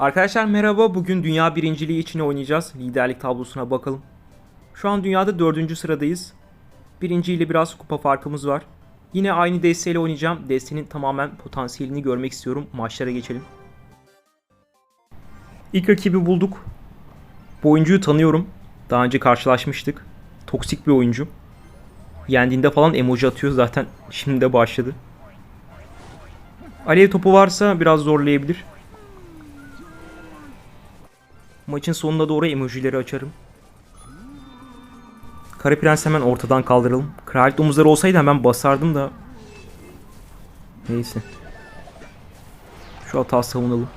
Arkadaşlar merhaba. Bugün dünya birinciliği için oynayacağız. Liderlik tablosuna bakalım. Şu an dünyada dördüncü sıradayız. Birinci ile biraz kupa farkımız var. Yine aynı desteğiyle oynayacağım. Desteğinin tamamen potansiyelini görmek istiyorum. Maçlara geçelim. İlk rakibi bulduk. Bu oyuncuyu tanıyorum. Daha önce karşılaşmıştık. Toksik bir oyuncu. Yendiğinde falan emoji atıyor zaten. Şimdi de başladı. Alev topu varsa biraz zorlayabilir. Maçın sonuna doğru emojileri açarım. Kara Prens hemen ortadan kaldıralım. Kraliyet domuzları olsaydı hemen basardım da. Neyse. Şu hata savunalım.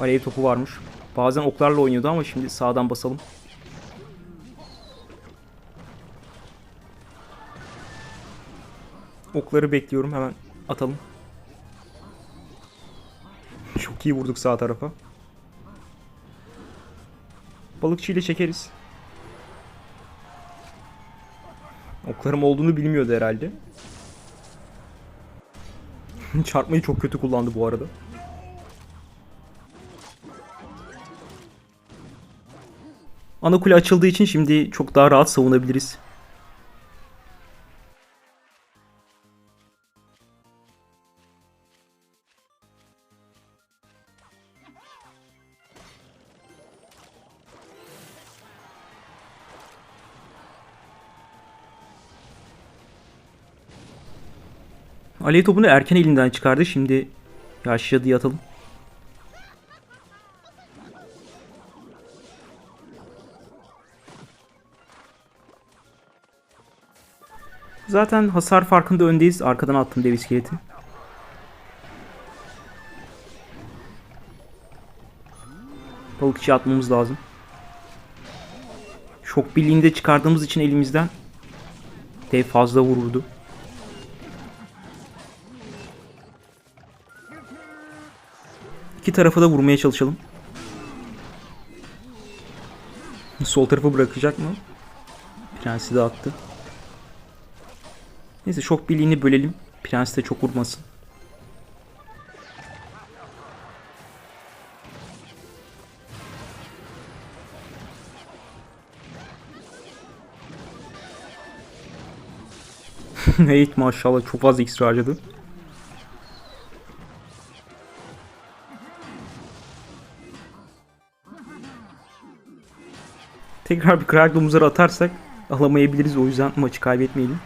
Alev topu varmış. Bazen oklarla oynuyordu ama şimdi sağdan basalım. Okları bekliyorum hemen atalım. Çok iyi vurduk sağ tarafa. Balıkçı ile çekeriz. Oklarım olduğunu bilmiyordu herhalde. Çarpmayı çok kötü kullandı bu arada. Ana kule açıldığı için şimdi çok daha rahat savunabiliriz. Alev topunu erken elinden çıkardı. Şimdi yaşlı diye atalım. Zaten hasar farkında öndeyiz. Arkadan attım dev iskeleti. Balıkçı atmamız lazım. Şok birliğini çıkardığımız için elimizden dev fazla vururdu. İki tarafa da vurmaya çalışalım. Sol tarafı bırakacak mı? Prensi de attı. Neyse şok birliğini bölelim. Prens de çok vurmasın. evet maşallah çok fazla iksir harcadı. Tekrar bir kral domuzları atarsak alamayabiliriz o yüzden maçı kaybetmeyelim.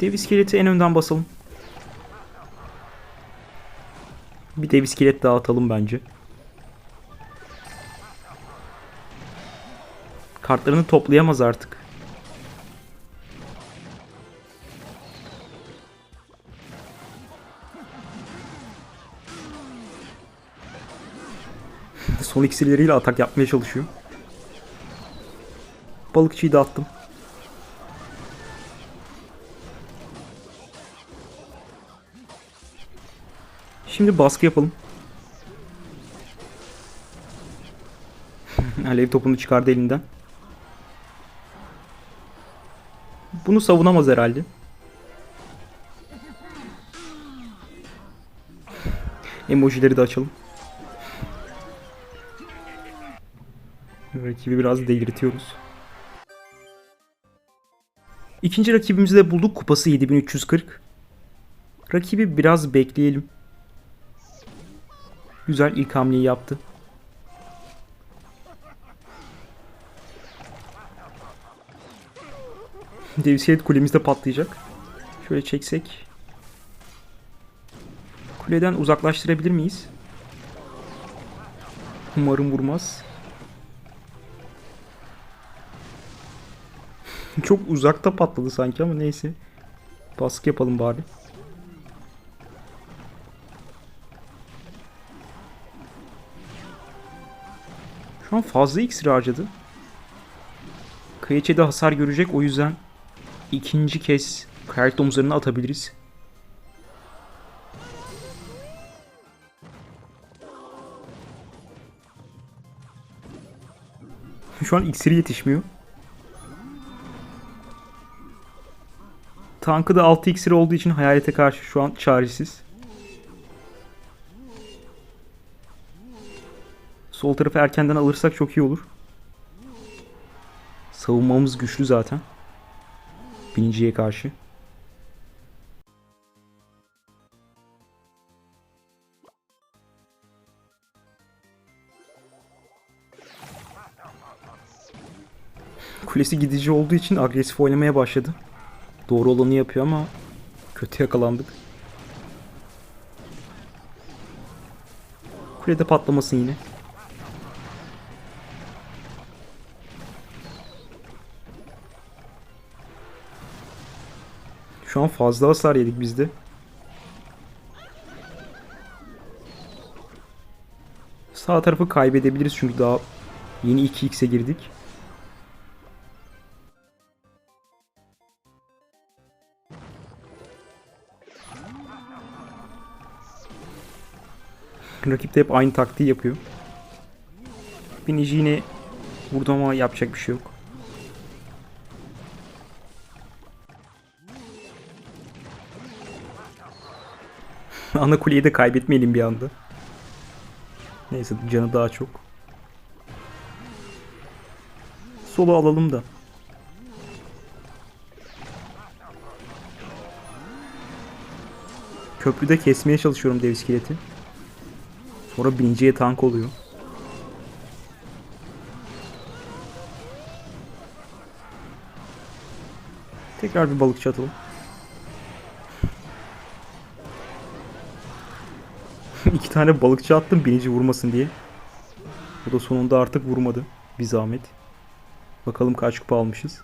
Dev iskeleti en önden basalım. Bir dev iskelet daha atalım bence. Kartlarını toplayamaz artık. Son iksirleriyle atak yapmaya çalışıyor. Balıkçıyı da attım. Şimdi baskı yapalım. Alev topunu çıkardı elinden. Bunu savunamaz herhalde. Emojileri de açalım. Rakibi biraz delirtiyoruz. İkinci rakibimizi de bulduk. Kupası 7340. Rakibi biraz bekleyelim. Güzel ilk hamleyi yaptı. Devsiyet kulemizde patlayacak. Şöyle çeksek. Kuleden uzaklaştırabilir miyiz? Umarım vurmaz. Çok uzakta patladı sanki ama neyse. Baskı yapalım bari. Şu an fazla iksir harcadı. Kıyaçede hasar görecek o yüzden ikinci kez kayak domuzlarını atabiliriz. Şu an iksiri yetişmiyor. Tankı da 6 iksir olduğu için hayalete karşı şu an çaresiz. Sol tarafı erkenden alırsak çok iyi olur. Savunmamız güçlü zaten. Biniciye karşı. Kulesi gidici olduğu için agresif oynamaya başladı. Doğru olanı yapıyor ama kötü yakalandık. Kulede patlamasın yine. Şu an fazla hasar yedik biz de. Sağ tarafı kaybedebiliriz çünkü daha yeni 2x'e girdik. Rakip de hep aynı taktiği yapıyor. Binici yine vurdu ama yapacak bir şey yok. Ana kuleyi de kaybetmeyelim bir anda. Neyse canı daha çok. Solo alalım da. Köprüde kesmeye çalışıyorum dev iskeleti. Sonra biniciye tank oluyor. Tekrar bir balıkçı atalım. İki tane balıkçı attım binici vurmasın diye. O da sonunda artık vurmadı. Bir zahmet. Bakalım kaç kupa almışız.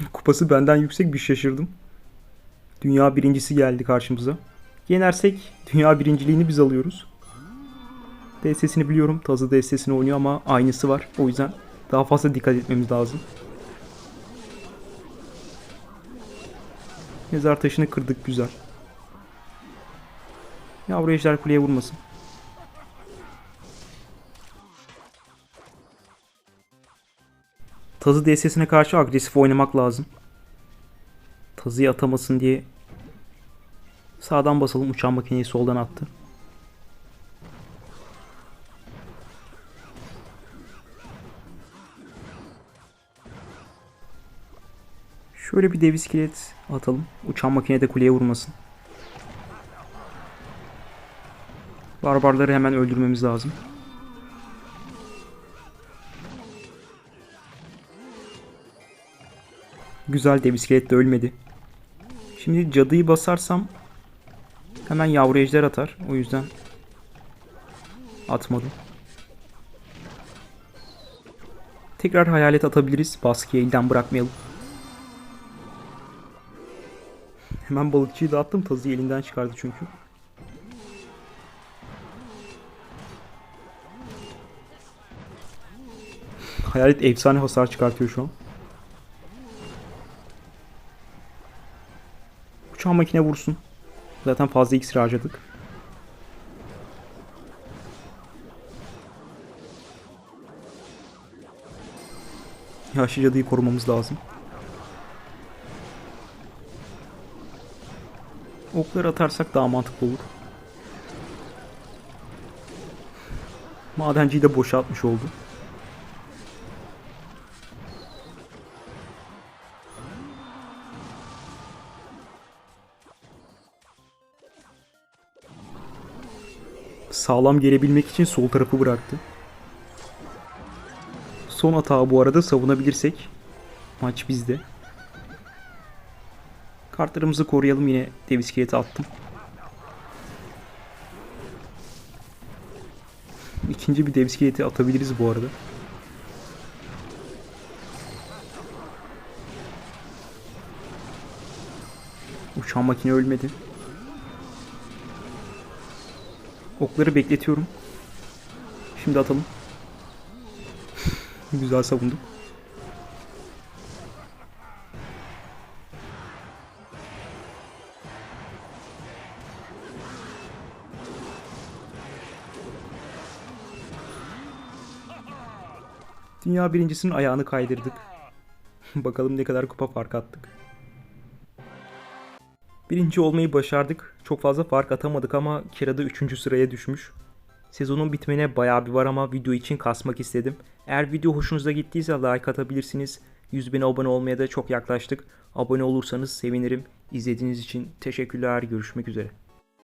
Kupası benden yüksek bir şaşırdım. Dünya birincisi geldi karşımıza. Yenersek dünya birinciliğini biz alıyoruz. DS'sini biliyorum. Tazı DS'sini oynuyor ama aynısı var. O yüzden daha fazla dikkat etmemiz lazım. Mezar taşını kırdık güzel. Yavru ejder kuleye vurmasın. Tazı DS'sine karşı agresif oynamak lazım. Tazıyı atamasın diye sağdan basalım. Uçan makineyi soldan attı. Şöyle bir dev iskelet atalım. Uçan makine de kuleye vurmasın. Barbarları hemen öldürmemiz lazım. Güzel dev iskelet de ölmedi. Şimdi cadıyı basarsam hemen yavru ejder atar. O yüzden atmadım. Tekrar hayalet atabiliriz. Baskıyı elden bırakmayalım. Hemen balıkçıyı da attım. Tazıyı elinden çıkardı çünkü. Hayalet efsane hasar çıkartıyor şu an. Uçağın makine vursun. Zaten fazla iksir harcadık. Yaşlı cadıyı korumamız lazım. Okları atarsak daha mantıklı olur. Madenciyi de boşaltmış oldu. Sağlam gelebilmek için sol tarafı bıraktı. Son hata bu arada savunabilirsek maç bizde. Kartlarımızı koruyalım yine dev iskeleti attım. İkinci bir dev iskeleti atabiliriz bu arada. Uçan makine ölmedi. Okları bekletiyorum. Şimdi atalım. Güzel savunduk. Dünya birincisinin ayağını kaydırdık. Bakalım ne kadar kupa fark attık. Birinci olmayı başardık. Çok fazla fark atamadık ama Kira'da 3. sıraya düşmüş. Sezonun bitmene bayağı bir var ama video için kasmak istedim. Eğer video hoşunuza gittiyse like atabilirsiniz. 100 bin abone olmaya da çok yaklaştık. Abone olursanız sevinirim. İzlediğiniz için teşekkürler. Görüşmek üzere.